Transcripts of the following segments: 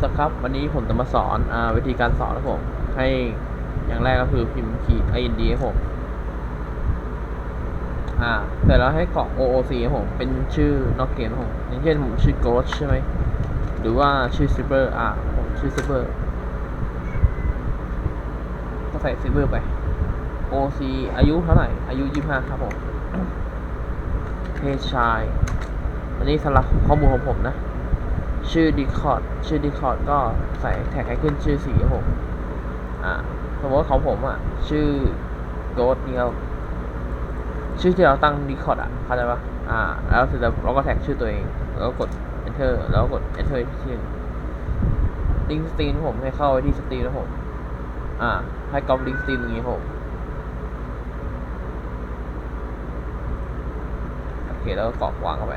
สวัสดีครับวันนี้ผมจะมาสอนอวิธีการสอนครับผม ให้อย่างแรกก็คือพิมพ์ขีด ind ครับผมอ่าเสร็จแล้วให้กรอก ooc ครับผม เป็นชื่อนอกเกมครับผมอย่างเช่นผมชื่อ ghost ใช่ไหมหรือว่าชื่อ silver อ่าผมชื่อ silver ก็ใส่ silver ไป oc อายุเท่าไหร่ อายุ 25 ครับผมเพศชาย อันนี้สำหรับข้อมูลของผมนะ ชื่อ Discord ชื่อ Discord ก็ใส่แท็กให้ขึ้นชื่อสีผมอ่าสมมติว่าของผมอะ ชื่อ Ghost นี่ครับชื่อที่เราตั้ง Discord อะเข้าใจปะอ่า แล้วเสร็จแล้วเราก็แท็กชื่อตัวเอง แล้วกด Enter แล้วกด Enter ที่ชื่อลิงก์สตรีมผมให้เข้าไปที่สตรีมนะผม อ่า ให้ก๊อปลิงก์สตรีมอย่างงี้ผมโอเคแล้วก็กรอกวางเข้าไป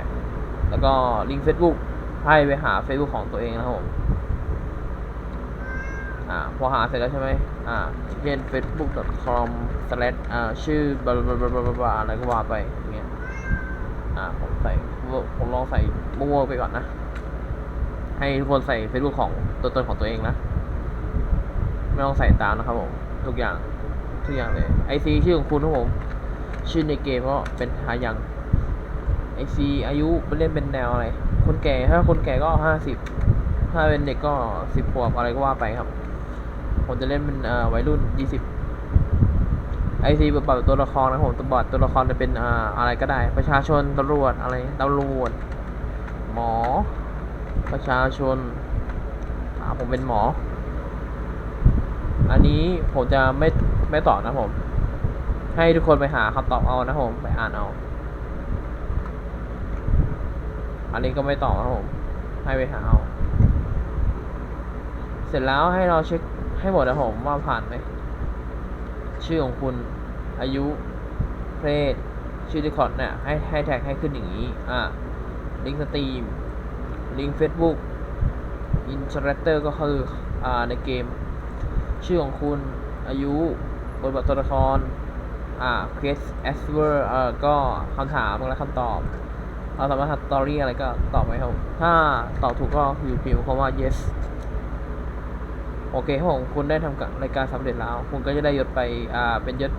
แล้วก็ลิงก์ Facebook ให้ไปหา Facebook ของตัวเองนะครับผมอ่าพอหาเสร็จแล้วใช่ไหมอ่าเช่น facebook.com slash อ่าชื่อบลาบลาบลาบลาอะไรก็ว่าไปอย่างเงี้ยอ่าผมใส่ผมลองใส่มั่วไปก่อนนะ ให้ทุกคนใส่ Facebook ของตัวตนของตัวเองนะ ไม่ต้องใส่ตามนะครับผมทุกอย่างทุกอย่างเลย IC ชื่อของคุณครับผมชื่อในเกมก็เป็นหายังไอซีอายุไปเล่นเป็นแนวอะไร คนแก่ถ้าคนแก่ก็ห้าสิบถ้าเป็นเด็กก็สิบขวบอะไรก็ว่าไปครับ ผมจะเล่นเป็นเอ่อวัยรุ่นยี่สิบไอซีบทบตัวละครนะผมตัวบทตัวละครจะเป็นอ่าอะไรก็ได้ ประชาชนตำรวจอะไรตำรวจหมอ ประชาชนอ่าผมเป็นหมอ อันนี้ผมจะไม่ไม่ตอบนะผม ให้ทุกคนไปหาคำตอบเอานะผมไปอ่านเอา อันนี้ก็ไม่ตอบครับผม ให้ไปหาเอา เสร็จแล้วให้เราเช็คให้หมดนะผมว่าผ่านไหม ชื่อของคุณ อายุ เพศ ชื่อดีคอร์ดเนี่ย ให้ให้แท็กให้ขึ้นอย่างนี้ อ่า ลิงก์สตรีม ลิงก์เฟซบุ๊กอินสตาเตอร์ก็คือ อ่า ในเกม ชื่อของคุณ อายุบทบาทตัวละคร อ่า quest answer เอ่อ ก็คำถามและคำตอบ เราสามารถทำสตอรี่อะไรก็ตอบไปครับ ถ้าตอบถูกก็อยู่พิมพ์คำว่า yes โอเคครับผมคุณได้ทำกับรายการสำเร็จแล้ว คุณก็จะได้ยศไป อ่า เป็นยศ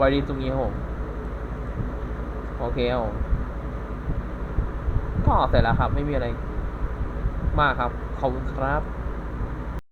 วารีตรงนี้ครับผมโอเคครับผมก็เสร็จแล้วครับ ไม่มีอะไรมากครับ ขอบคุณครับ